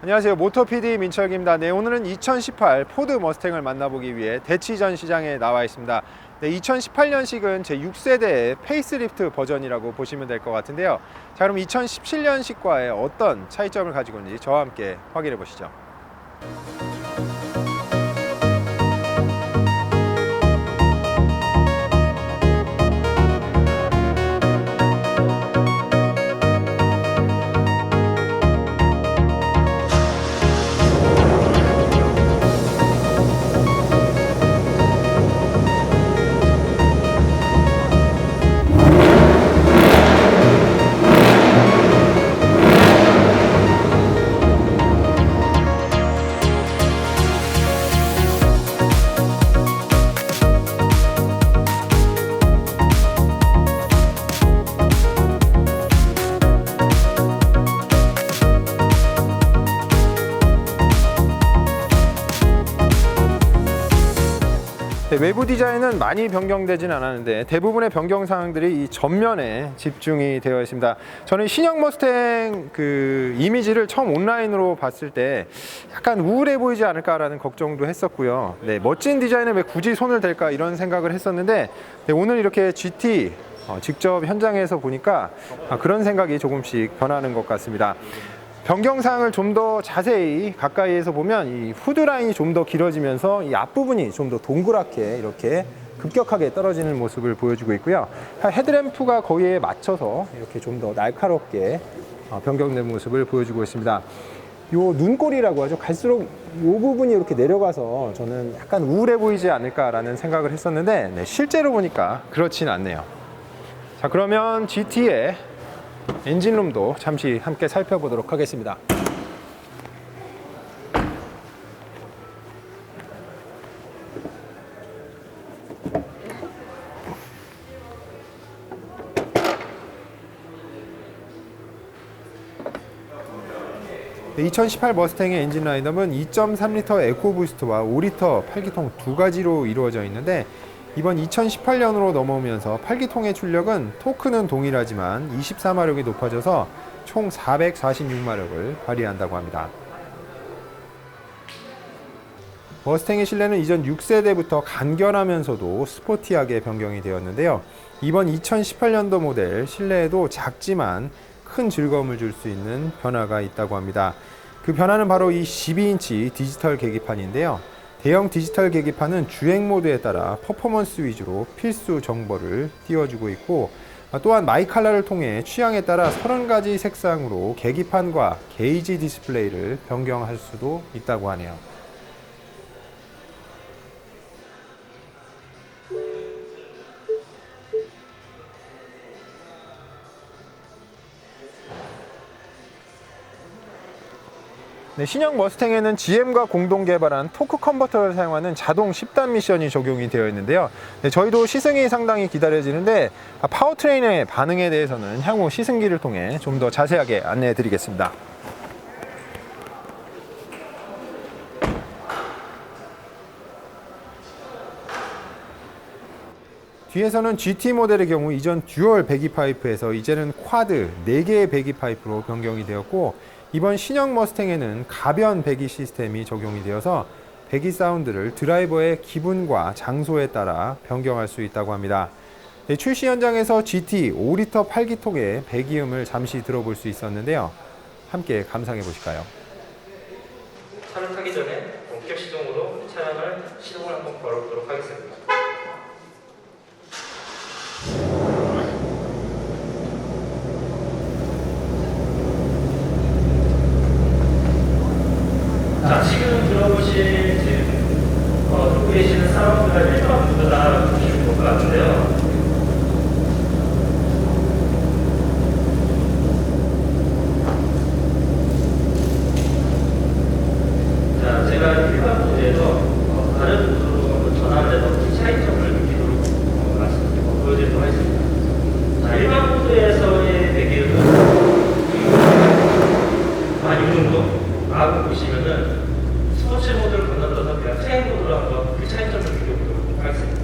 안녕하세요. 모터 PD 민철기입니다. 네, 오늘은 2018 포드 머스탱을 만나보기 위해 대치전 시장에 나와 있습니다. 네, 2018년식은 제 6세대의 페이스리프트 버전이라고 보시면 될 것 같은데요. 자, 그럼 2017년식과의 어떤 차이점을 가지고 있는지 저와 함께 확인해 보시죠. 외부 디자인은 많이 변경되진 않았는데 대부분의 변경 사항들이 이 전면에 집중이 되어 있습니다. 저는 신형 머스탱 그 이미지를 처음 온라인으로 봤을 때 약간 우울해 보이지 않을까라는 걱정도 했었고요. 네, 멋진 디자인에 왜 굳이 손을 댈까 이런 생각을 했었는데 네, 오늘 이렇게 GT 어, 직접 현장에서 보니까 아, 그런 생각이 조금씩 변하는 것 같습니다. 변경 사항을 좀 더 자세히 가까이에서 보면 이 후드 라인이 좀 더 길어지면서 이 앞부분이 좀 더 동그랗게 이렇게 급격하게 떨어지는 모습을 보여주고 있고요. 헤드램프가 거기에 맞춰서 이렇게 좀 더 날카롭게 어, 변경된 모습을 보여주고 있습니다. 요 눈꼬리라고 하죠. 갈수록 요 부분이 이렇게 내려가서 저는 약간 우울해 보이지 않을까라는 생각을 했었는데 네, 실제로 보니까 그렇진 않네요. 자 그러면 GT의 엔진룸도 잠시 함께 살펴보도록 하겠습니다. 네, 2018 머스탱의 엔진 라인업은 2.3리터 에코부스트와 5리터 8기통 두 가지로 이루어져 있는데 이번 2018년으로 넘어오면서 8기통의 출력은 토크는 동일하지만 24마력이 높아져서 총 446마력을 발휘한다고 합니다. 머스탱의 실내는 이전 6세대부터 간결하면서도 스포티하게 변경이 되었는데요. 이번 2018년도 모델 실내에도 작지만 큰 즐거움을 줄 수 있는 변화가 있다고 합니다. 그 변화는 바로 이 12인치 디지털 계기판인데요. 대형 디지털 계기판은 주행 모드에 따라 퍼포먼스 위주로 필수 정보를 띄워주고 있고 또한 마이칼라를 통해 취향에 따라 30가지 색상으로 계기판과 게이지 디스플레이를 변경할 수도 있다고 하네요. 네, 신형 머스탱에는 GM과 공동 개발한 토크 컨버터를 사용하는 자동 10단 미션이 적용이 되어 있는데요. 네, 저희도 시승이 상당히 기다려지는데 아, 파워트레인의 반응에 대해서는 향후 시승기를 통해 좀 더 자세하게 안내해 드리겠습니다. 뒤에서는 GT 모델의 경우 이전 듀얼 배기 파이프에서 이제는 쿼드 4개의 배기 파이프로 변경이 되었고 이번 신형 머스탱에는 가변 배기 시스템이 적용이 되어서 배기 사운드를 드라이버의 기분과 장소에 따라 변경할 수 있다고 합니다. 네, 출시 현장에서 GT 5리터 8기통의 배기음을 잠시 들어볼 수 있었는데요. 함께 감상해 보실까요? 차를 타기 전에 본격 시동으로 차량을 시동을 한번 걸어보도록 하겠습니다. 자, 지금 들어보신 지금 어, 듣고 계시는 사운드가 일반 모드라 보시면 될 것 같은데요. 자, 제가 일반 모드에서 어, 다른 모드로 한번 전환을 해서 그 차이점을 느끼도록 어, 말씀드리고 보여드리도록 하겠습니다. 자, 일반 모드에서의 배기음은 한 이 정도 나고 보시면은 스포츠 모드를 건너뛰어서 그냥 트레인 모드로 한번 그 차이점을 느껴보도록 하겠습니다.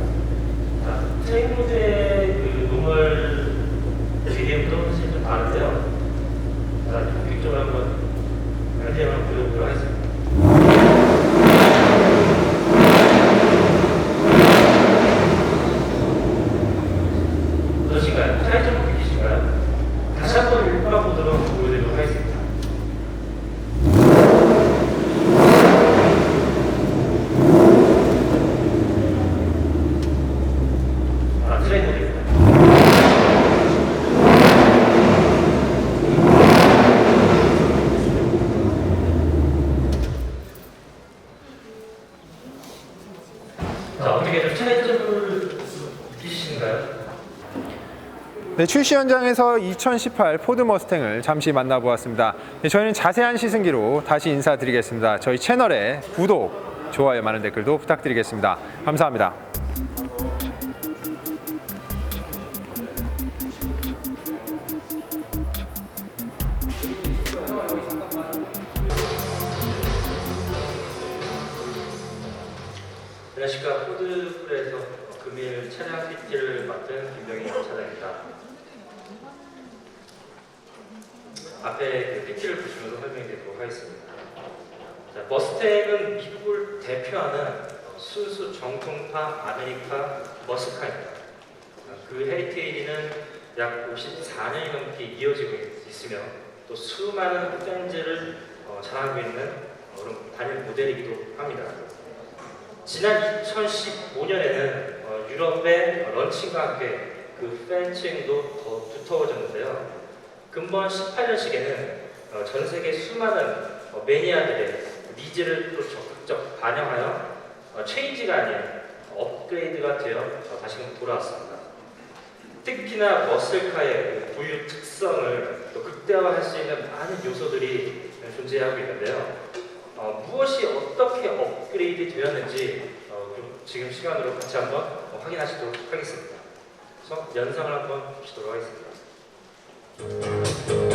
자, 트레인 모드의 그 노멀 배기음도 사실 좀 다른데요. 자, 본격적으로 한번 현장을 보여보도록 하겠습니다. 어떠신가요? 차이점 느끼신가요? 다시 한번 일반 모드로 보여드리도록 하겠습니다. 아, 트레이 모드입니다. 자, 어떻게 좀 차이점을 느끼시는가요? 네, 출시 현장에서 2018 포드 머스탱을 잠시 만나보았습니다. 네, 저희는 자세한 시승기로 다시 인사드리겠습니다. 저희 채널에 구독, 좋아요, 많은 댓글도 부탁드리겠습니다. 감사합니다. 차장입니다. 앞에 그 PT를 보시면서 설명드리도록 하겠습니다. 자, 머스탱은 미국을 대표하는 순수 정통파 아메리카 머스카입니다. 그 헤리테이지는 약 54년이 넘게 이어지고 있으며 또 수많은 팬즈를 어, 자랑하고 있는 어, 그런 단일 모델이기도 합니다. 지난 2015년에는 어, 유럽의 런칭과 함께 그 팬층도 더 두터워졌는데요. 근본 18년씩에는 어, 전 세계 수많은 어, 매니아들의 니즈를 또 적극적 반영하여 어, 체인지가 아닌 업그레이드가 되어 어, 다시금 돌아왔습니다. 특히나 머슬카의 그 부유 특성을 또 극대화할 수 있는 많은 요소들이 존재하고 있는데요. 어, 무엇이 어떻게 업그레이드 되었는지 어, 좀 지금 시간으로 같이 한번 어, 확인하시도록 하겠습니다. 그래서 연상을 한번 보시도록 하겠습니다. 자,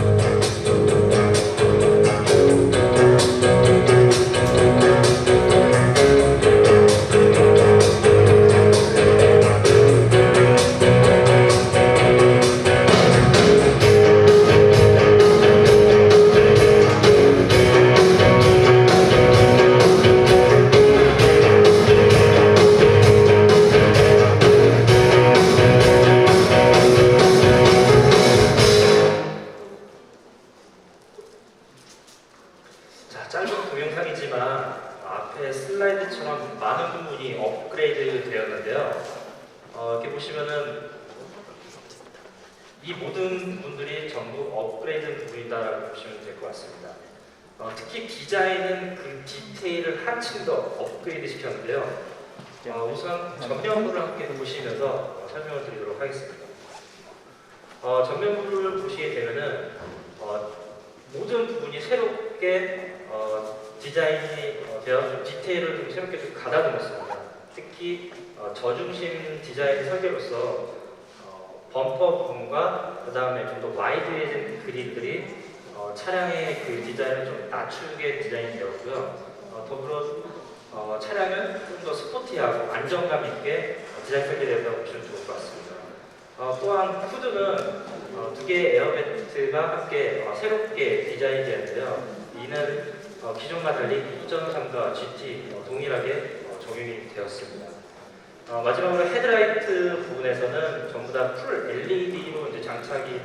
슬라이드처럼 많은 부분이 업그레이드 되었는데요. 어, 이렇게 보시면은 이 모든 부분들이 전부 업그레이드 부분이다라고 보시면 될 것 같습니다. 어, 특히 디자인은 그 디테일을 한층 더 업그레이드 시켰는데요. 어, 우선 전면부를 함께 보시면서 어, 설명을 드리도록 하겠습니다. 어, 전면부를 보시게 되면은 어, 모든 부분이 새롭게 어, 디자인이 어, 되어 좀 디테일을 좀 새롭게 좀 가다듬었습니다. 특히 어, 저중심 디자인 설계로서 어, 범퍼 부분과 그 다음에 좀 더 와이드해진 그릴들이 어, 차량의 그 디자인을 좀 낮추게 디자인이 되었고요. 어, 더불어 어, 차량은 좀 더 스포티하고 안정감 있게 어, 디자인 설계되었다고 보시면 좋을 것 같습니다. 어, 또한 후드는 어, 두 개의 에어베트가 함께 어, 새롭게 디자인되었는데요. 이는 어, 기존과 달리 2.3과 GT 어, 동일하게 어, 적용이 되었습니다. 어, 마지막으로 헤드라이트 부분에서는 전부 다 풀 LED로 이제 장착이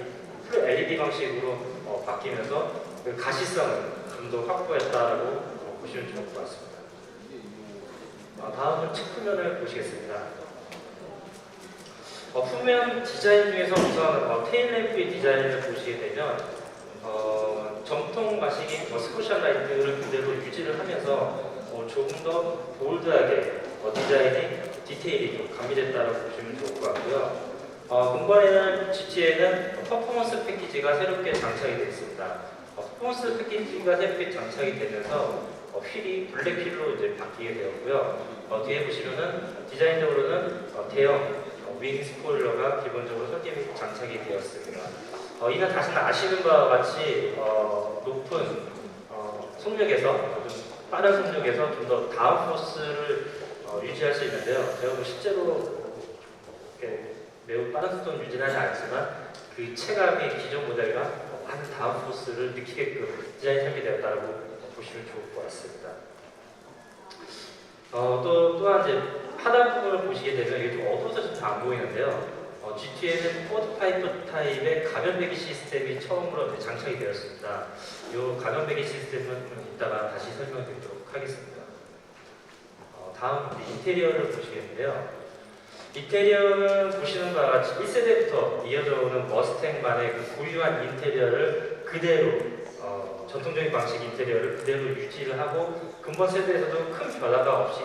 풀 LED 방식으로 어, 바뀌면서 그 가시성을 좀 더 확보했다라고 어, 보시면 좋을 것 같습니다. 어, 다음은 측면을 보시겠습니다. 어, 후면 디자인 중에서 우선 어, 테일램프의 디자인을 보시게 되면 어, 정통 가식인 뭐 스쿠션 라이트를 그대로 유지를 하면서 어, 조금 더 볼드하게 어, 디자인이 디테일이 좀 가미됐다고 보시면 좋을 것 같고요. 어, 근본에는 GT에는 퍼포먼스 패키지가 새롭게 장착이 되어 있습니다. 어, 퍼포먼스 패키지가 새롭게 장착이 되면서 어, 휠이 블랙 휠로 이제 바뀌게 되었고요. 어, 뒤에 보시면은 디자인적으로는 어, 대형 어, 윙 스포일러가 기본적으로 설계 장착이 되었습니다. 어, 이는 다시는 아시는 바와 같이 어, 높은 어, 속력에서 좀 빠른 속력에서 좀 더 다운 포스를 어, 유지할 수 있는데요. 제가 뭐 실제로 매우 빠른 속도는 유지하지 않지만 그 체감이 기존 모델과 많은 다운 포스를 느끼게끔 디자인 설계되었다고 보시면 좋을 것 같습니다. 어, 또 또한 이제 하단 부분을 보시게 되면 이게 좀 어두워서 좀안 보이는데요. 어, GT에는 포드 파이프 타입의 가변 배기 시스템이 처음으로 장착이 되었습니다. 이 가변 배기 시스템은 좀 이따가 다시 설명드리도록 하겠습니다. 어, 다음 인테리어를 보시겠는데요. 인테리어는 보시는 바와 같이 1세대부터 이어져 오는 머스탱만의 그 고유한 인테리어를 그대로 어, 전통적인 방식 인테리어를 그대로 유지를 하고 근본 세대에서도 큰 변화가 없이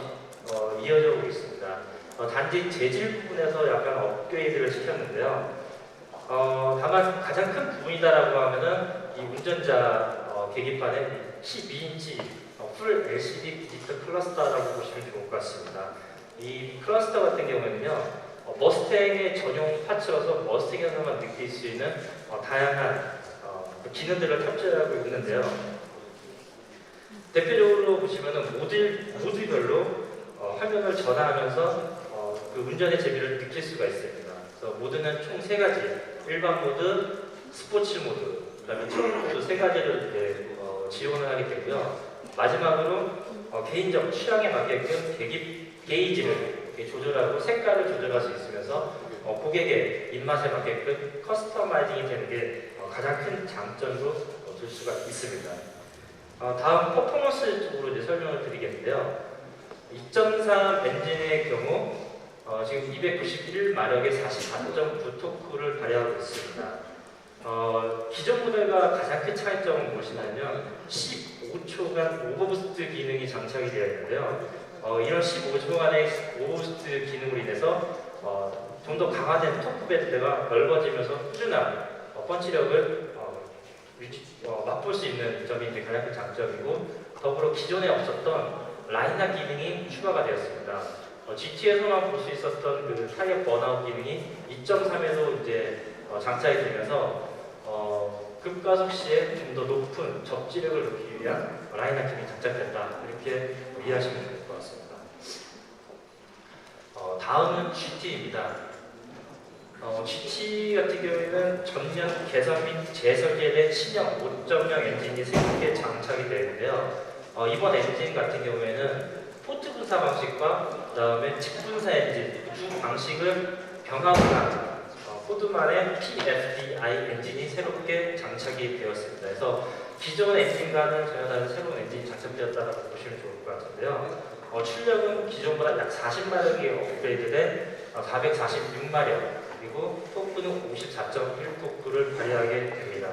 어, 이어져 오고 있습니다. 어, 단지 재질 부분에서 약간 업그레이드를 시켰는데요. 어, 다만 가장 큰 부분이다라고 하면은 이 운전자 어, 계기판에 12인치 어, 풀 LCD 디지털 클러스터라고 보시면 좋을 것 같습니다. 이 클러스터 같은 경우에는요, 어, 머스탱의 전용 파츠라서 머스탱에서만 느낄 수 있는 어, 다양한 어, 그 기능들을 탑재하고 있는데요. 대표적으로 보시면은 모듈, 모듈별로 어, 화면을 전화하면서 어, 그 운전의 재미를 느낄 수가 있습니다. 그래서 모드는 총 세 가지, 일반 모드, 스포츠 모드, 그다음에 트럭 모드 세 가지를 이제 어, 지원을 하게 되고요. 마지막으로 어, 개인적 취향에 맞게끔 계기, 게이지를 이렇게 조절하고 색깔을 조절할 수 있으면서 어, 고객의 입맛에 맞게끔 커스터마이징이 되는 게 어, 가장 큰 장점으로 어, 줄 수가 있습니다. 어, 다음 퍼포먼스 쪽으로 이제 설명을 드리겠는데요. 2.3 엔진의 경우 어, 지금 291마력의 44.9 토크를 발휘하고 있습니다. 어, 기존 모델과 가장 큰 차이점은 무엇이냐면 15초간 오버부스트 기능이 장착이 되어 있는데요. 어, 이런 15초간의 오버부스트 기능으로 인해서 어, 좀 더 강화된 토크 배드가 넓어지면서 꾸준한 어, 펀치력을 어, 유지- 어, 맛볼 수 있는 점이 가장 큰 장점이고 더불어 기존에 없었던 라인업 기능이 추가가 되었습니다. 어, GT에서만 볼 수 있었던 그 타이어 번아웃 기능이 2.3에도 이제 어, 장착이 되면서 어, 급가속 시에 좀 더 높은 접지력을 높이기 위한 라인업 기능이 장착됐다 이렇게 이해하시면 좋을 것 같습니다. 어, 다음은 GT입니다. 어, GT 같은 경우에는 전면 개선 및 재설계된 신형 5.0 엔진이 새롭게 장착이 되는데요. 어, 이번 엔진 같은 경우에는 포트 분사 방식과 그 다음에 칩 분사 엔진 두 방식을 병합한 어, 포드만의 PFDI 엔진이 새롭게 장착이 되었습니다. 그래서 기존 엔진과는 전혀 다른 새로운 엔진이 장착되었다고 보시면 좋을 것 같은데요. 어, 출력은 기존보다 약 40마력이 업그레이드된 어, 446마력 그리고 토크는 54.1 토크를 발휘하게 됩니다.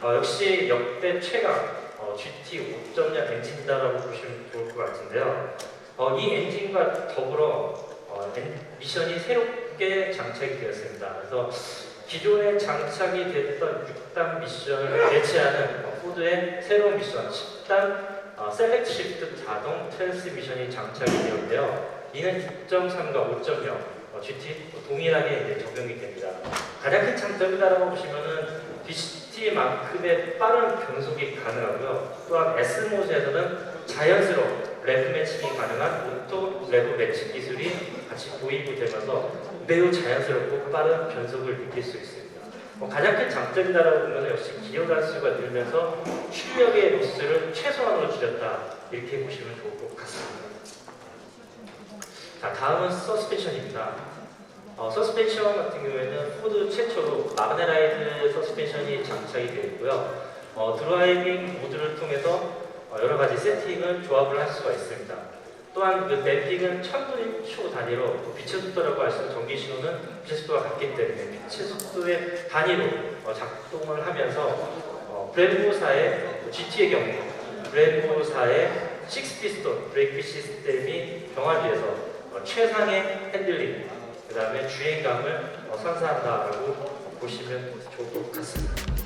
어, 역시 역대 최강 어, GT 5.0 엔진이다라고 보시면 좋을 것 같은데요. 어, 이 엔진과 더불어 어, 엔- 미션이 새롭게 장착이 되었습니다. 그래서 기존에 장착이 됐던 6단 미션을 대체하는 어, 포드의 새로운 미션 10단 어, 셀렉트 시프트 자동 트랜스미션이 장착이 되었는데요. 이는 6.3과 5.0 어, GT 동일하게 이제 적용이 됩니다. 가장 큰 장점이다라고 보시면은 DCT만큼의 빠른 변속이 가능하고요. 또한 S모드에서는 자연스러운 레브 매칭이 가능한 오토 레브 매칭 기술이 같이 도입이 되면서 매우 자연스럽고 빠른 변속을 느낄 수 있습니다. 어, 가장 큰 장점이다라고 보면 역시 기어 단수가 늘면서 출력의 로스를 최소한으로 줄였다 이렇게 보시면 좋을 것 같습니다. 자 다음은 서스펜션입니다. 어, 서스펜션 같은 경우에는 포드 최초로 마그네라이트 서스펜션이 장착이 되어 있고요. 어, 드라이빙 모드를 통해서 어, 여러 가지 세팅을 조합을 할 수가 있습니다. 또한 그 맵핑은 1000분의 초 단위로 빛의 속도라고 하시는 전기 신호는 빛의 속도가 같기 때문에 빛의 속도의 단위로 어, 작동을 하면서 어, 브레보사의 GT의 경우 브레보사의 6피스톤 브레이크 시스템이 병합해서 어, 최상의 핸들링 그 다음에 주행감을 어, 선사한다라고 보시면 좋을 것 같습니다.